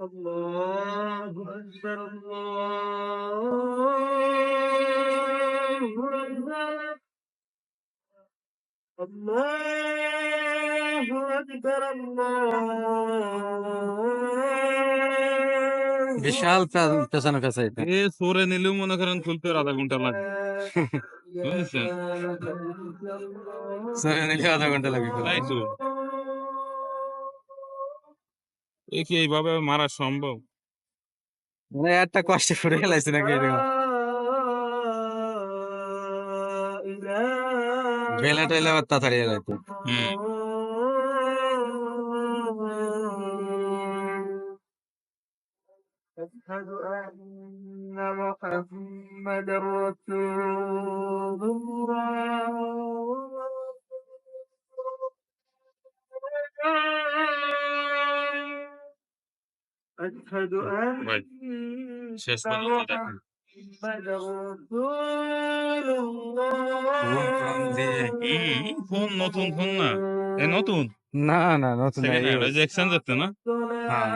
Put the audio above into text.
الله أكبر الله أكبر الله أكبر الله বিশাল প্যা- পেছনে পেছাইতে এ সরে নিলেও মনে করেন খুলতে আধা ঘন্টা লাগে বুঝেছেন? সরে নিলে আধা ঘন্টা লাগে তাই তো এ কি এইভাবে মারা সম্ভব মানে একটা কষ্টে ফুটে গেলাইছে নাকি এরকম বেলা টাইলে আবার তাড়াতাড়ি এলাইতো হুম। أشهد أن محمد رسول أشهد ভাই, أن শেষ পর্যন্ত দেখেন। محمد رسول ফোন ফোন দিয়ে হুম, ফোন নতুন ফোন না এ নতুন না না নতুন না, সেকেন্ড এই হ্যান্ড ওই যে এক্সচেঞ্জ হচ্ছে না হ্যাঁ।